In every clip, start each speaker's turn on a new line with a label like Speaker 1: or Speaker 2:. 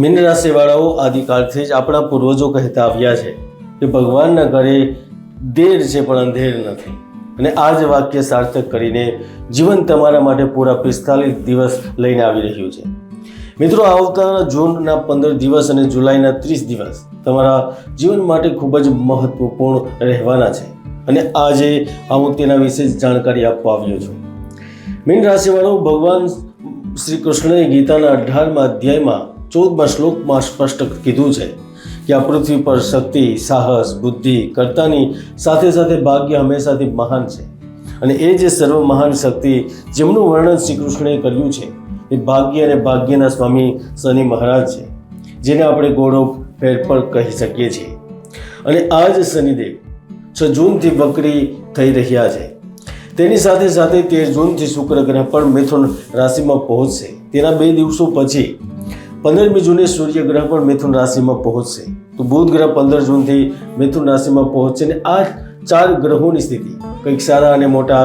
Speaker 1: Mean રાશિવાળાઓ આદિકાળથી જ આપણા પૂર્વજો કહેતા આવ્યા છે કે ભગવાનના ઘરે દેર છે પણ અંધેર નથી. અને આ જ વાક્ય સાર્થક કરીને જીવન તમારા માટે પૂરા પિસ્તાલીસ દિવસ લઈને આવી રહ્યું છે. મિત્રો આવતા જૂનના પંદર દિવસ અને જુલાઈના ત્રીસ દિવસ તમારા જીવન માટે ખૂબ જ મહત્વપૂર્ણ રહેવાના છે. અને આજે હું તેના વિશે જાણકારી આપવા આવ્યો છું. મીન રાશિવાળો ભગવાન શ્રી કૃષ્ણએ ગીતાના અઢારમા અધ્યાયમાં ચૌદમા શ્લોકમાં સ્પષ્ટ કીધું છે કે આ પૃથ્વી પર શક્તિ, સાહસ, બુદ્ધિ, કર્તાની સાથે સાથે ભાગ્ય હંમેશાથી મહાન છે. અને એ જે સર્વ મહાન શક્તિ જેમનું વર્ણન શ્રી કૃષ્ણએ કર્યું છે, એ ભાગ્ય અને ભાગ્યના સ્વામી શનિ મહારાજ છે, જેને આપણે ગૌરવ ફેર કહી શકીએ છીએ. અને આ જ શનિદેવ છ જૂનથી વકરી થઈ રહ્યા છે. તેની સાથે સાથે તેર જૂનથી શુક્ર ગ્રહ પણ મિથુન રાશિમાં પહોંચશે. તેના બે દિવસો પછી પંદરમી જૂને સૂર્ય ગ્રહ પણ મિથુન રાશિમાં પહોંચશે. તો બુધ ગ્રહ પંદર જૂનથી મિથુન રાશિમાં પહોંચશે અને આ ચાર ગ્રહોની સ્થિતિ કંઈક સારા અને મોટા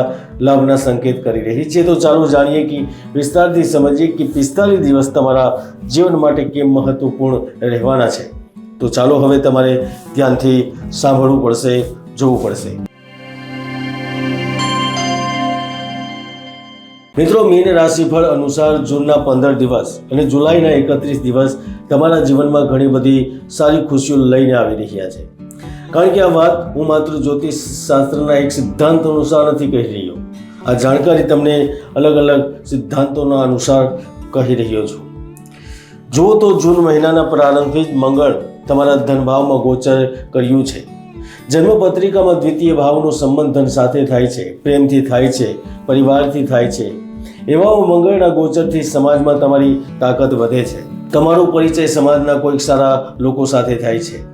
Speaker 1: લાભના સંકેત કરી રહી છે. તો ચાલો જાણીએ કે વિસ્તારથી સમજીએ કે પિસ્તાલીસ દિવસ તમારા જીવન માટે કેમ મહત્વપૂર્ણ રહેવાના છે. તો ચાલો હવે તમારે ધ્યાનથી સાંભળવું પડશે, જોવું પડશે. મિત્રો, મીન રાશિફળ અનુસાર જૂનના પંદર દિવસ અને જુલાઈના એકત્રીસ દિવસ તમારા જીવનમાં ઘણી બધી સારી ખુશીઓ લઈને આવી રહ્યા છે. કારણ કે આ વાત હું માત્ર જ્યોતિષ શાસ્ત્રના એક સિદ્ધાંત અનુસાર નથી કહી રહ્યો. આ જાણકારી તમને અલગ અલગ સિદ્ધાંતોના અનુસાર કહી રહ્યો છું. જુઓ તો જૂન મહિનાના પ્રારંભથી જ મંગળ તમારા ધનભાવમાં ગોચર કર્યું છે. જન્મપત્રિકામાં દ્વિતીય ભાવનો સંબંધ ધન સાથે થાય છે, પ્રેમથી થાય છે, પરિવારથી થાય છે. એવા મંગળના ગોચરથી સમાજમાં તમારી તાકાત વધે છે. તમારો પરિચય સમાજના કોઈક સારા લોકો સાથે થાય છે.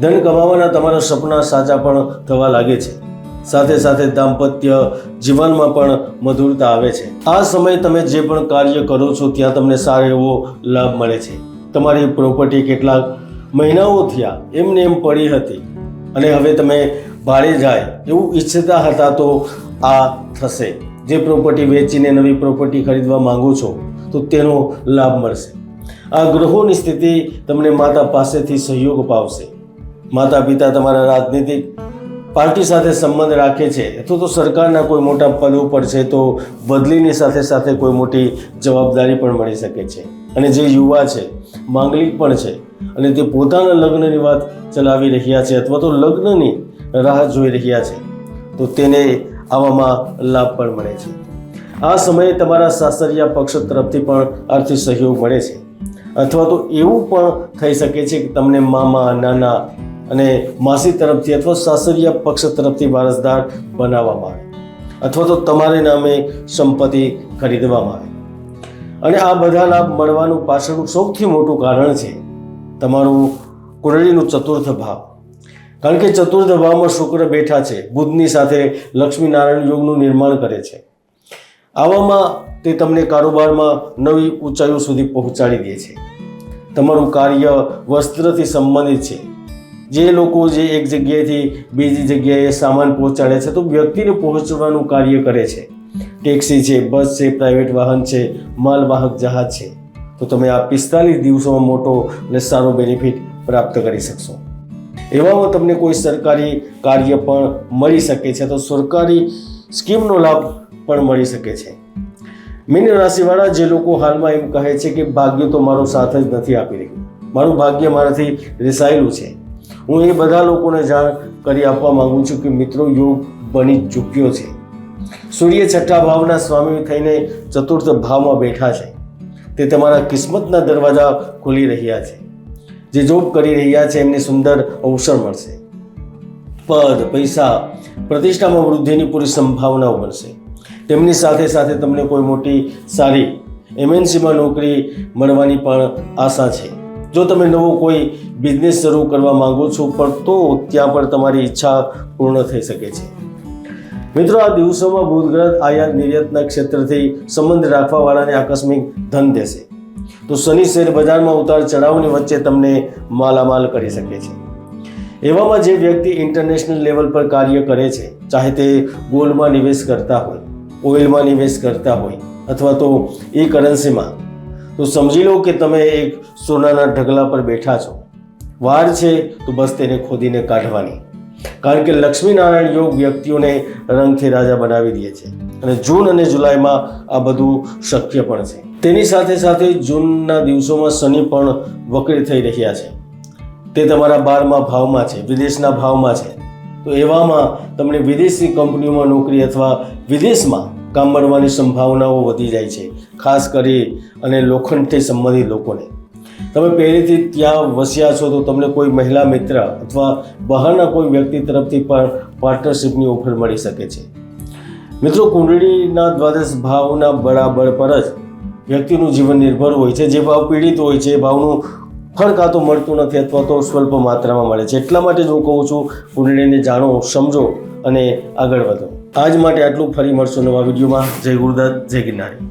Speaker 1: ધન કમાવાના તમારા સપના સાચા પણ થવા લાગે છે. સાથે સાથે દાંપત્ય જીવનમાં પણ મધુરતા આવે છે. આ સમયે તમે જે પણ કાર્ય કરો છો, ત્યાં તમને સારો એવો લાભ મળે છે. તમારી પ્રોપર્ટી કેટલાક મહિનાઓ થયા, એમને એમ પડી હતી. અને હવે તમે ભાડે જાય એવું ઈચ્છતા હતા તો આ થશે. જે પ્રોપર્ટી વેચીને નવી પ્રોપર્ટી ખરીદવા માંગો છો, તો તેનો લાભ મળશે. આ ગ્રહોની સ્થિતિ તમને માતા પાસેથી સહયોગ પાવશે. માતા પિતા તમારા રાજનીતિક પાર્ટી સાથે સંબંધ રાખે છે, અથવા તો સરકારના કોઈ મોટા પદ ઉપર છે, તો બદલીની સાથે સાથે કોઈ મોટી જવાબદારી પણ મળી શકે છે. અને જે યુવા છે, માંગલિક પણ છે, અને તે પોતાના લગ્નની વાત ચલાવી રહ્યા છે અથવા તો લગ્નની રાહ જોઈ રહ્યા છે, તો તેને આવામાં લાભ પણ મળે છે. આ સમયે તમારા સાસરિયા પક્ષ તરફથી પણ આર્થિક સહયોગ મળે છે, અથવા તો એવું પણ થઈ શકે છે કે તમને મામા, નાના અને માસી તરફથી અથવા સાસરિયા પક્ષ તરફથી વારસદાર બનાવવામાં આવે, અથવા તો તમારે નામે સંપત્તિ ખરીદવામાં આવે. અને આ બધા લાભ મળવાનું પાછળનું સૌથી મોટું કારણ છે તમારું કુંડળીનું ચતુર્થ ભાવ. કારણ કે ચતુર્થ ભાવમાં શુક્ર બેઠા છે, બુધની સાથે લક્ષ્મીનારાયણ યોગનું નિર્માણ કરે છે. આવામાં તે તમને કારોબારમાં નવી ઊંચાઈઓ સુધી પહોંચાડી દે છે. તમારું કાર્ય વસ્ત્રથી સંબંધિત છે. જે લોકો જે એક જગ્યાએથી બીજી જગ્યાએ સામાન પહોંચાડે છે, તો વ્યક્તિને પહોંચવાનું કાર્ય કરે છે. ટેક્સી છે, બસ છે, પ્રાઇવેટ વાહન છે, માલવાહક જહાજ છે. તો તમે આ પિસ્તાલીસ દિવસોમાં મોટો અને સારો બેનિફિટ પ્રાપ્ત કરી શકશો. એવામાં તમને કોઈ સરકારી કાર્ય પણ મળી શકે છે, તો સરકારી સ્કીમનો લાભ પણ મળી શકે છે. મીન રાશિવાળા જે લોકો હાલમાં એમ કહે છે કે, ભાગ્ય તો મારો સાથ જ નથી આપી રહ્યું. મારું ભાગ્ય મારાથી રિસાયેલું છે. હું એ બધા લોકોને જાણ કરી આપવા માગું છું કે મિત્રો, યોગ બની ચૂક્યો છે. સૂર્ય છઠ્ઠા ભાવના સ્વામી થઈને ચતુર્થ ભાવમાં બેઠા છે. તે તમારા કિસ્મતના દરવાજા ખોલી રહ્યા છે. જે જોબ કરી રહ્યા છે, એમને સુંદર અવસર મળશે. પદ, પૈસા, પ્રતિષ્ઠામાં વૃદ્ધિની પૂરી સંભાવનાઓ બનશે. તેમની સાથે સાથે તમને કોઈ મોટી સારી એમએનસીમાં નોકરી મળવાની પણ આશા છે. જો તમે નવો કોઈ બિઝનેસ શરૂ કરવા માંગો છો, પણ તો ત્યાં પણ તમારી ઈચ્છા પૂર્ણ થઈ શકે છે. મિત્રો, આ દિવસોમાં બુધ ગ્રહ આયાત, નિર્યાતના ક્ષેત્રથી સંબંધ રાખવાવાળાને આકસ્મિક ધન દેશે. તો શનિ શેર બજારમાં ઉતાર ચઢાવની વચ્ચે તમને માલામાલ કરી શકે છે. એવામાં જે વ્યક્તિ ઇન્ટરનેશનલ લેવલ પર કાર્ય કરે છે, ચાહે તે ગોલ્ડમાં નિવેશ કરતા હોય, ઓઇલમાં નિવેશ કરતા હોય, અથવા તો એ કરન્સીમાં, તો સમજી લો કે તમે એક સોનાના ઢગલા પર બેઠા છો. વાર છે, તો બસ તેને ખોદીને કાઢવાની. કારણ કે લક્ષ્મીનારાયણ યોગ વ્યક્તિઓને રંગથી રાજા બનાવી દે છે. અને જૂન અને જુલાઈમાં આ બધું શક્ય પણ છે. તેની સાથે સાથે જૂનના દિવસોમાં શનિ પણ વક્રી થઈ રહ્યા છે. તે તમારા બારમા ભાવમાં છે, વિદેશના ભાવમાં છે. તો એવામાં તમને વિદેશી કંપનીઓમાં નોકરી અથવા વિદેશમાં કામ મળવાની સંભાવનાઓ વધી જાય છે. ખાસ કરી અને લોખંડથી સંબંધિત લોકોને. તમે પહેલેથી ત્યાં વસ્યા છો તો તમને કોઈ મહિલા મિત્ર અથવા બહારના કોઈ વ્યક્તિ તરફથી પણ પાર્ટનરશિપની ઓફર મળી શકે છે. મિત્રો, કુંડળીના દ્વાદશ ભાવના બરાબર પર જ વ્યક્તિનું જીવન નિર્ભર હોય છે. જે ભાવ પીડિત હોય છે, એ ભાવનું ફળ કાં તો મળતું નથી અથવા તો સ્વલ્પ માત્રામાં મળે છે. એટલા માટે જ હું કહું છું, કુંડળીને જાણો, સમજો અને આગળ વધો. આજ માટે આટલું. ફરી મળશું નવા વિડીયોમાં. જય ગુરુદાસ જય ગિરનારી.